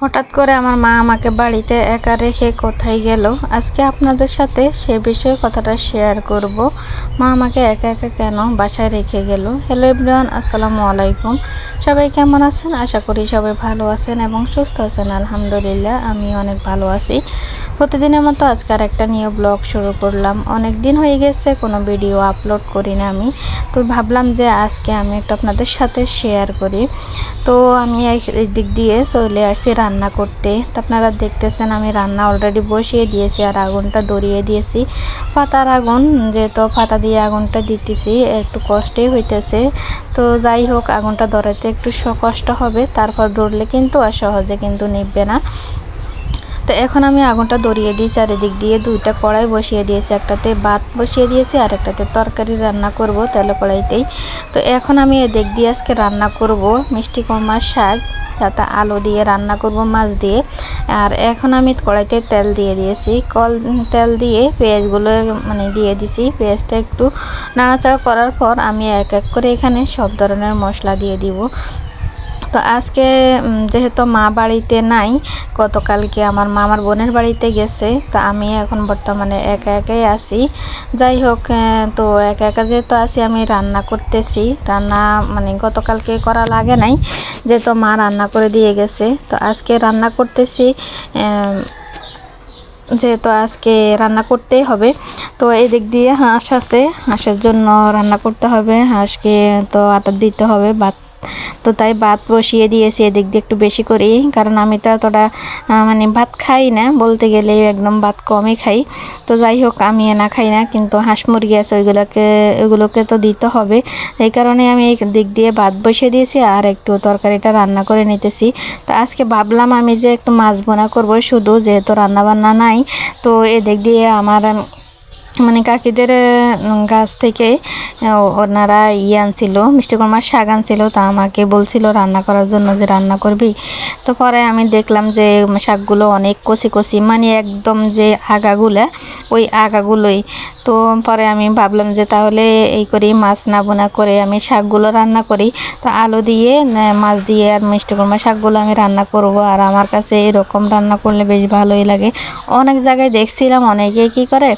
হঠাৎ করে আমার মা আমাকে বাড়িতে একা রেখে কোথায় গেল? আজকে আপনাদের সাথে সে বিষয়ে কথাটা শেয়ার করব। মা আমাকে একা একা কেন বাসায় রেখে গেল? হ্যালো এভরিওয়ান আসসালামু আলাইকুম। সবাই কেমন আছেন? আশা করি সবাই ভালো আছেন এবং সুস্থ আছেন, আলহামদুলিল্লাহ আমি অনেক ভালো আছি। প্রতিদিনের মতো আজকে আর একটা নিয়ে ব্লগ শুরু করলাম। অনেক দিন হয়ে গেছে, কোনো ভিডিও আপলোড করি না আমি। তো ভাবলাম যে আজকে আমি একটু আপনাদের সাথে শেয়ার করি। তো আমি এই- দিক দিয়ে চলে আসছি রান্না করতে। তো আপনারা দেখতেছেন আমি রান্না অলরেডি বসিয়ে দিয়েছি আর আগুনটা ধরিয়ে দিয়েছি। পাতার আগুন, যেহেতু পাতা দিয়ে আগুনটা দিতেছি, একটু কষ্টই হইতেছে। তো যাই হোক, আগুনটা ধরাতে একটু কষ্ট হবে, তারপর ধরলে কিন্তু আর সহজে কিন্তু নিববে না। তো এখন আমি আগুনটা ধরিয়ে দিয়েছি আর এদিক দিয়ে দুইটা কড়াই বসিয়ে দিয়েছি, একটাতে ভাত বসিয়ে দিয়েছি আর একটাতে তরকারি রান্না করব তেলে কড়াইতেই। তো এখন আমি এদিক দিয়ে আজকে রান্না করব মিষ্টি কুমড়ার শাক। সাথে আলু দিয়ে রান্না করব, মাছ দিয়ে। আর এখন আমি কড়াইতে তেল দিয়ে দিয়েছি। কল, তেল দিয়ে পেঁয়াজগুলো মানে দিয়ে দিছি। পেঁয়াজটা একটু নাড়াচাড়া করার পর আমি এক এক করে এখানে সব ধরনের মশলা দিয়ে দিব। তো আজকে যেহেতু মা বাড়িতে নাই, গতকালকে আমার মামার বোনের বাড়িতে গেছে, তো আমি এখন বর্তমানে একা একাই আছি। যাই হোক তো একা একা যেহেতু আছি, আমি রান্না করতেছি। রান্না মানে গতকালকে করা লাগে নাই, যেহেতু মা রান্না করে দিয়ে গেছে। তো আজকে রান্না করতেছি যেহেতু আজকে রান্না করতেই হবে। তো এদিক দিয়ে হাঁস আছে, হাঁসের জন্য রান্না করতে হবে। হাঁসকে তো আটা দিতে হবে, ভাত তো তাই ভাত বসিয়ে দিয়েছি এদিক দিয়ে একটু বেশি করি কারণ আমি তো এতটা মানে ভাত খাই না, বলতে গেলে একদম ভাত কমই খাই। তো যাই হোক, আমি না খাই না, কিন্তু হাঁস মুরগি আছে, ওইগুলোকে ওইগুলোকে তো দিতে হবে। এই কারণে আমি এই দিক দিয়ে ভাত বসিয়ে দিয়েছি আর একটু তরকারিটা রান্না করে নিতেছি। তো আজকে ভাবলাম আমি যে একটু মাছ বোনা করব, শুধু যেহেতু রান্না বান্না নাই, তো এদিক দিয়ে আমার মানে কাকিদের গাছ থেকে ওনারা ইয়ে আনছিল, মিষ্টি কুমার শাক আনছিল, তা আমাকে বলছিল রান্না করার জন্য যে রান্না করবি। তো পরে আমি দেখলাম যে শাকগুলো অনেক কষি কষি মানে একদম যে আগাগুলো, ওই আগাগুলোই। তো পরে আমি ভাবলাম যে তাহলে এই করি মাছ না বোনা করে আমি শাকগুলো রান্না করি। তো আলু দিয়ে মাছ দিয়ে আর মিষ্টি কুমড়া শাকগুলো আমি রান্না করব। আর আমার কাছে এরকম রান্না করলে বেশ ভালোই লাগে। অনেক জায়গায় দেখছিলাম অনেকেই কি করে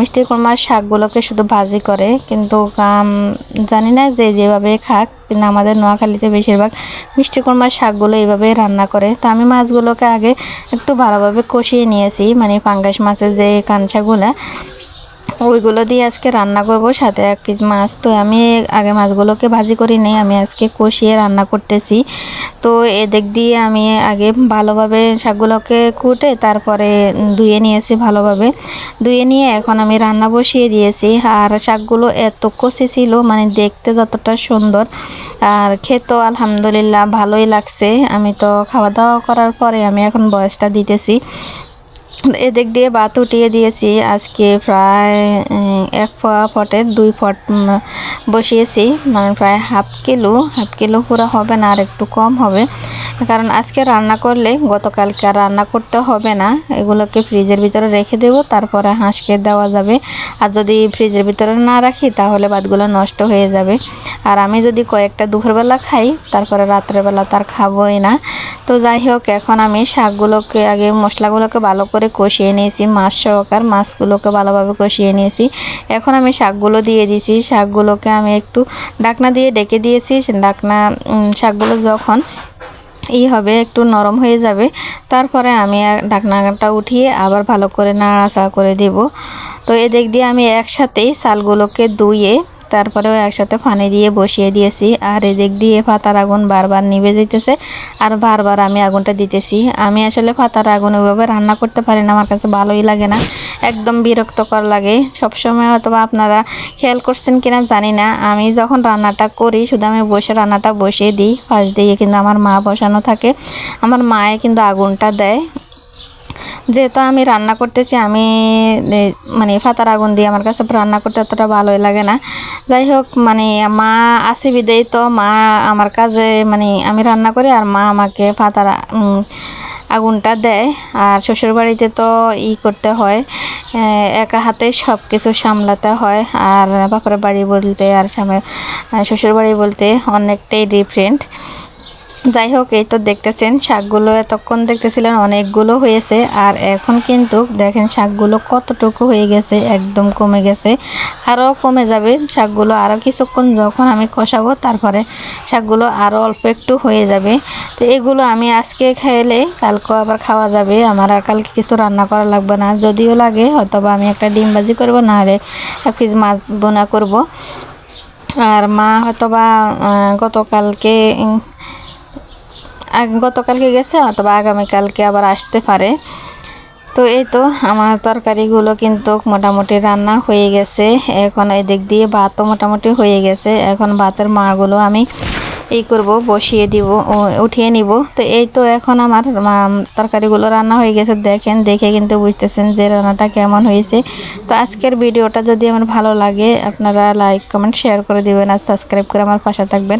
মিষ্টি কুমড়ার শাকগুলোকে শুধু ভাজি করে। কিন্তু জানি না যে যেভাবে খাক, কিন্তু আমাদের নোয়াখালীতে বেশিরভাগ মিষ্টি কুমড়ার শাকগুলো এইভাবে রান্না করে। তো আমি মাছগুলোকে আগে একটু ভালোভাবে কষিয়ে নিয়েছি মানে পাঙ্গাস মাছের যে কাঁচাগুলো ওইগুলো দিয়ে আজকে রান্না করব, সাথে এক পিস মাছ। তো আমি আগে মাছগুলোকে ভাজি করি নেই, আমি আজকে কষিয়ে রান্না করতেছি। তো এদিক দিয়ে আমি আগে ভালোভাবে শাকগুলোকে কুটে তারপরে ধুয়ে নিয়েছি ভালোভাবে। ধুয়ে নিয়ে এখন আমি রান্না বসিয়ে দিয়েছি। আর শাকগুলো এত কষি ছিল মানে দেখতে যতটা সুন্দর। আর খেতেও আলহামদুলিল্লাহ ভালোই লাগছে। আমি তো খাওয়া দাওয়া করার পরে আমি এখন বয়সটা দিতেছি। এদিক দিয়ে ভাত উঠিয়ে দিয়েছি। আজকে প্রায় এক পোয়া ফটের দুই ফট বসিয়েছি। মানে প্রায় হাফ কিলো হাফ কিলো পুরো হবে না, আর একটু কম হবে। কারণ আজকে রান্না করলে গতকালকে আর রান্না করতে হবে না। এগুলোকে ফ্রিজের ভিতরে রেখে দেব, তারপরে হাঁসকে দেওয়া যাবে। আর যদি ফ্রিজের ভিতরে না রাখি, তাহলে ভাতগুলো নষ্ট হয়ে যাবে। আর আমি যদি কয়েকটা দুপুরবেলা খাই, তারপরে রাত্রেবেলা তার খাবোই না। তো যাই হোক, এখন আমি শাকগুলোকে, আগে মশলাগুলোকে ভালো করে কষিয়ে নিয়েছি, মাছ সহকার মাছগুলোকে ভালোভাবে কষিয়ে নিয়েছি। এখন আমি শাকগুলো দিয়ে দিয়েছি, শাকগুলোকে আমি একটু ডাকনা দিয়ে ডেকে দিয়েছি, ডাকনা শাকগুলো যখন ই হবে, একটু নরম হয়ে যাবে, তারপরে আমি আর ঢাকনাটা উঠিয়ে আবার ভালো করে নাড়াচাড়া করে দেব। তো এদিক দিয়ে আমি একসাথেই চালগুলোকে ধুয়ে তারপরেও একসাথে পানি দিয়ে বসিয়ে দিয়েছি। আর এদিক দিয়ে পাতার আগুন বারবার নিভে যেতেছে আর বারবার আমি আগুনটা দিতেছি। আমি আসলে পাতার আগুন ওইভাবে রান্না করতে পারি না। আমার কাছে ভালোই লাগে না। একদম বিরক্তকর লাগে। সবসময় হয়তো বা আপনারা খেয়াল করছেন কিনা জানি না। আমি যখন রান্নাটা করি, শুধু আমি বসে রান্নাটা বসিয়ে দিই। ফার্স্ট দিয়ে কিন্তু আমার মা বসানো থাকে। আমার মায়ে কিন্তু আগুনটা দেয়। যেহেতু আমি রান্না করতেছি, আমি মানে ফাতার আগুন দিয়ে আমার কাছে রান্না করতে অতটা ভালোই লাগে না। যাই হোক মানে মা আসি বিদেই তো, মা আমার কাজে মানে আমি রান্না করি আর মা আমাকে ফাতার আগুনটা দেয়। আর শ্বশুর বাড়িতে তো ই করতে হয় একা হাতে সব কিছু সামলাতে হয়। আর বাপের বাড়ি বলতে আর স্বামী শ্বশুর বাড়ি বলতে অনেকটাই ডিফারেন্ট যাই হোক এই তো দেখতেছেন, শাকগুলো এতক্ষণ দেখতেছিলেন, অনেকগুলো হয়েছে। আর এখন কিন্তু দেখেন, শাকগুলো কতটুকু হয়ে গেছে, একদম কমে গেছে আরও কমে যাবে। শাকগুলো আরও কিছুক্ষণ যখন আমি কষাবো, তারপরে শাকগুলো আরও অল্প একটু হয়ে যাবে। তো এগুলো আমি আজকে খাইলে কালকে আবার খাওয়া যাবে। আমার আর কালকে কিছু রান্না করা লাগবে না। যদিও লাগে, হয়তোবা আমি একটা ডিম ভাজি করব, নাহলে এক পিস মাছ বোনা করব। আর মা হয়তোবা গতকালকে গতকালকে গেছে, অথবা আগামীকালকে আবার আসতে পারে। তো এই তো আমার তরকারিগুলো কিন্তু মোটামুটি রান্না হয়ে গেছে। এখন এদিক দিয়ে ভাতও মোটামুটি হয়ে গেছে। এখন ভাতের মাগুলো আমি এই করব, বসিয়ে দিব উঠিয়ে নিব। তো এই তো এখন আমার তরকারিগুলো রান্না হয়ে গেছে। দেখেন, দেখে কিন্তু বুঝতেছেন যে রান্নাটা কেমন হয়েছে। তো আজকের ভিডিওটা যদি আমার ভালো লাগে, আপনারা লাইক, কমেন্ট, শেয়ার করে দিবেন আর সাবস্ক্রাইব করে আমার পাশে থাকবেন।